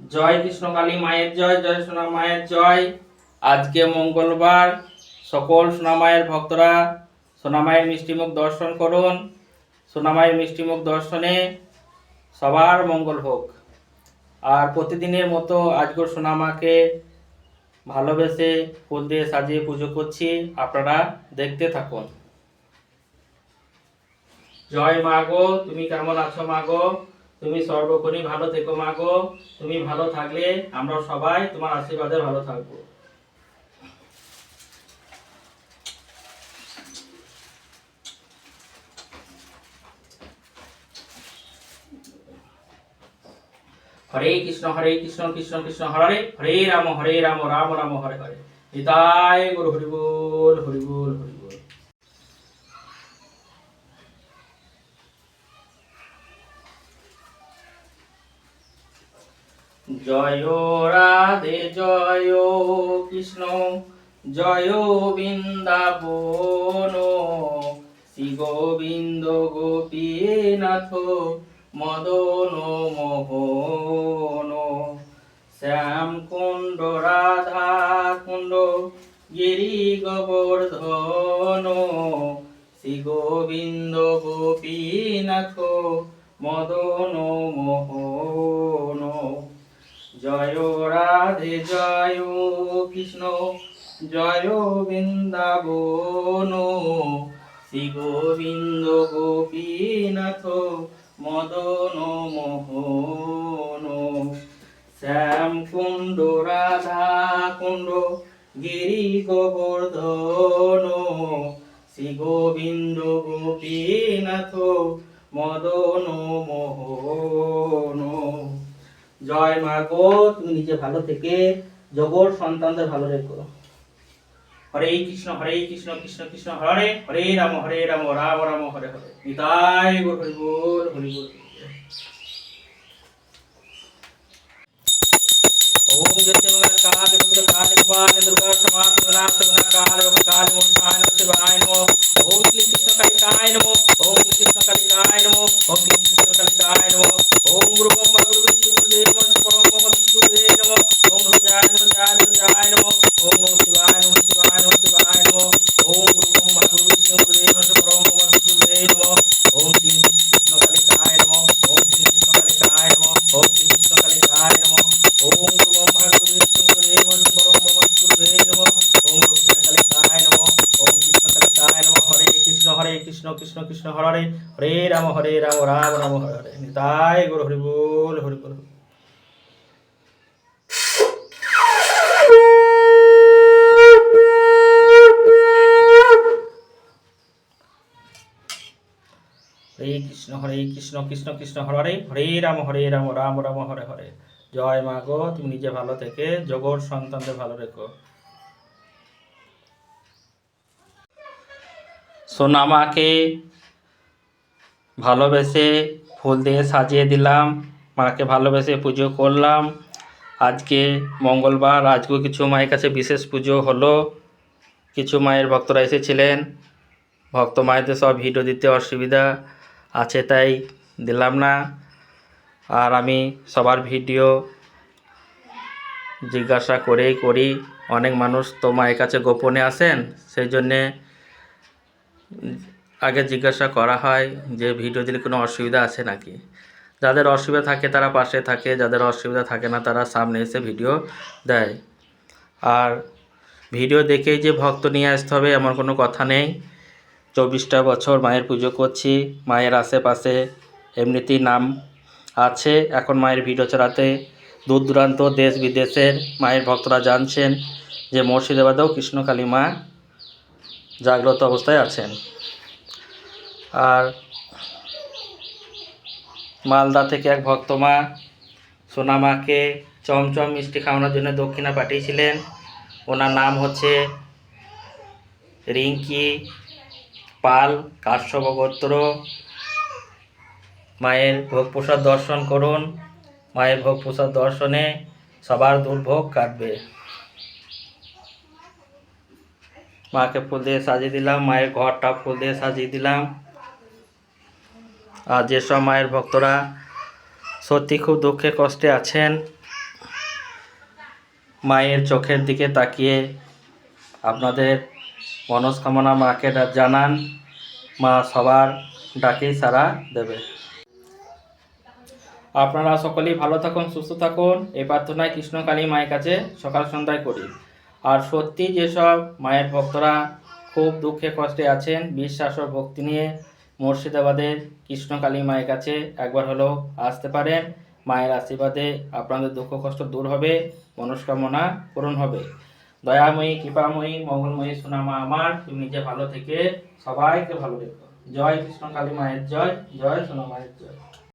জয় কৃষ্ণকালী মায়ের জয় জয় সোনা মায়ের জয়। আজকে মঙ্গলবার, সকল সোনা মায়ের ভক্তরা সোনা মায়ের মিষ্টিমুখ দর্শন করুন। সোনা মায়ের মিষ্টিমুখ দর্শনে সবার মঙ্গল হোক। আর প্রতিদিনের মতো আজকের সোনা মাকে ভালোবেসে ফুল দিয়ে সাজিয়ে পুজো করছি। আপনারা দেখতে থাকুন। জয় মা গো, তুমি কেমন আছো মা গো? তুমি সর্বক্ষণই ভালো থেকো, মা গো। তুমি ভালো থাকলে আমরা সবাই তোমার আশীর্বাদে ভালো থাকব। হরে কৃষ্ণ হরে কৃষ্ণ কৃষ্ণ কৃষ্ণ, হরে হরে রাম হরে রাম রাম রাম, হরে হরে। নিতাই গুরু হরি বল হরি বল হরি বল জয় রাধে, জয় কৃষ্ণ, জয় বৃন্দাবন, শ্রী গোবিন্দ গোপীনাথ মদন মোহন। শ্যাম কুণ্ড রাধা কুণ্ড গিরি গোবর্ধন, শ্রী গোবিন্দ গোপীনাথ মদন মোহন। জয় রাধে, জয় কৃষ্ণ, জয় বৃন্দাবন। শ্রী গোবিন্দ গোপীনাথ মদন মোহন। শ্যাম কুণ্ড রাধা কুণ্ড গিরি গোবর্ধন। শ্রী গোবিন্দ গোপীনাথ মদন মোহন। জয় মা গো তুমি নিজে ভালো থেকে জগৎ সন্তানদের ভালো রেখো হরে কৃষ্ণ হরে কৃষ্ণ কৃষ্ণ কৃষ্ণ হরে হরে রাম হরে রাম রাম রাম হরে হরে নিতাই গো হরি বল হরি বল ओम जय मंगल काल पुत्र काल गोपाल दुर्गा समाप्त विनाश गुण काल योग काल मुंडाय नमः शिवाय হরে কৃষ্ণ কৃষ্ণ কৃষ্ণ হর হরে হরে রাম হরে রাম রাম রাম, হরে হরে। নিতাই গুরু হরি বল হরি বল। হরে কৃষ্ণ হরে কৃষ্ণ কৃষ্ণ কৃষ্ণ হর হরে হরে রাম হরে রাম রাম রাম, হরে হরে। জয় মা গো, তুমি নিজে ভালো থেকে জগৎ সন্তানদের ভালো রেখো। সোনা মাকে ভালোবেসে ফুল দিয়ে সাজিয়ে দিলাম, মাকে ভালোবেসে পুজো করলাম। আজকে মঙ্গলবার, আজকেও কিছু মায়ের কাছে বিশেষ পুজো হলো। কিছু মায়ের ভক্তরা এসেছিলেন। ভক্ত মায়েদের সব ভিডিও দিতে অসুবিধা আছে তাই দিলাম না। আর আমি সবার ভিডিও জিজ্ঞাসা করেই করি, অনেক মানুষ তো মায়ের কাছে গোপনে আসেন, সেই জন্যে আগে জিজ্ঞাসা করা হয় যে ভিডিও দিলে কোনো অসুবিধা আছে নাকি? যাদের অসুবিধা থাকে তারা পাশে থাকে, যাদের অসুবিধা থাকে না তারা সামনে এসে ভিডিও দেয়। আর ভিডিও দেখেই যে ভক্ত নিয়ে আসতে হবে এমন কোনো কথা নেই। চব্বিশটা বছর মায়ের পুজো করছি, মায়ের আশেপাশে এমনিতেই নাম আছে। এখন মায়ের ভিডিও ছাড়াতে দূর দূরান্ত দেশ বিদেশের মায়ের ভক্তরা জানছেন যে মুর্শিদাবাদেও কৃষ্ণকালী মা জাগ্রত অবস্থায় আছেন। আর মালদা থেকে এক ভক্তমা সোনামাকে চমচম মিষ্টি খাওয়ানোর জন্য দক্ষিণা পাঠিয়েছিলেন। ওনার নাম হচ্ছে রিঙ্কি পাল কাশ্যপ গোত্র মায়ের ভোগ প্রসাদ দর্শন করুন। মায়ের ভোগ প্রসাদ দর্শনে সবার দুর্ভোগ কাটবে। মাকে ফুল দিয়ে সাজিয়ে দিলাম, মায়ের ঘরটা ফুল দিয়ে সাজিয়ে দিলাম। আর যেসব মায়ের ভক্তরা সত্যি খুব দুঃখে কষ্টে আছেন, মায়ের চোখের দিকে তাকিয়ে আপনাদের মনস্কামনা মাকে জানান, মা সবার ডাকেই সারা দেবে। আপনারা সকলেই ভালো থাকুন, সুস্থ থাকুন। এই প্রার্থনায় কৃষ্ণকালী মায়ের কাছে সকাল সন্ধ্যায় করি। আর সত্যি যেসব মায়ের ভক্তরা খুব দুঃখে কষ্টে আছেন বিশ্বাস ও ভক্তি নিয়ে মুর্শিদাবাদের কৃষ্ণকালী মায়ের কাছে একবার হলেও আসতে পারেন। মায়ের আশীর্বাদে আপনাদের দুঃখ কষ্ট দূর হবে, মনস্কামনা পূরণ হবে। দয়াময়ী, কৃপাময়ী, মঙ্গলময়ী সোনামা আমার, তুমি নিজে ভালো থেকে সবাইকে ভালো রেখো। জয় কৃষ্ণ কালী মায়ের জয় জয় সোনামায়ের জয়।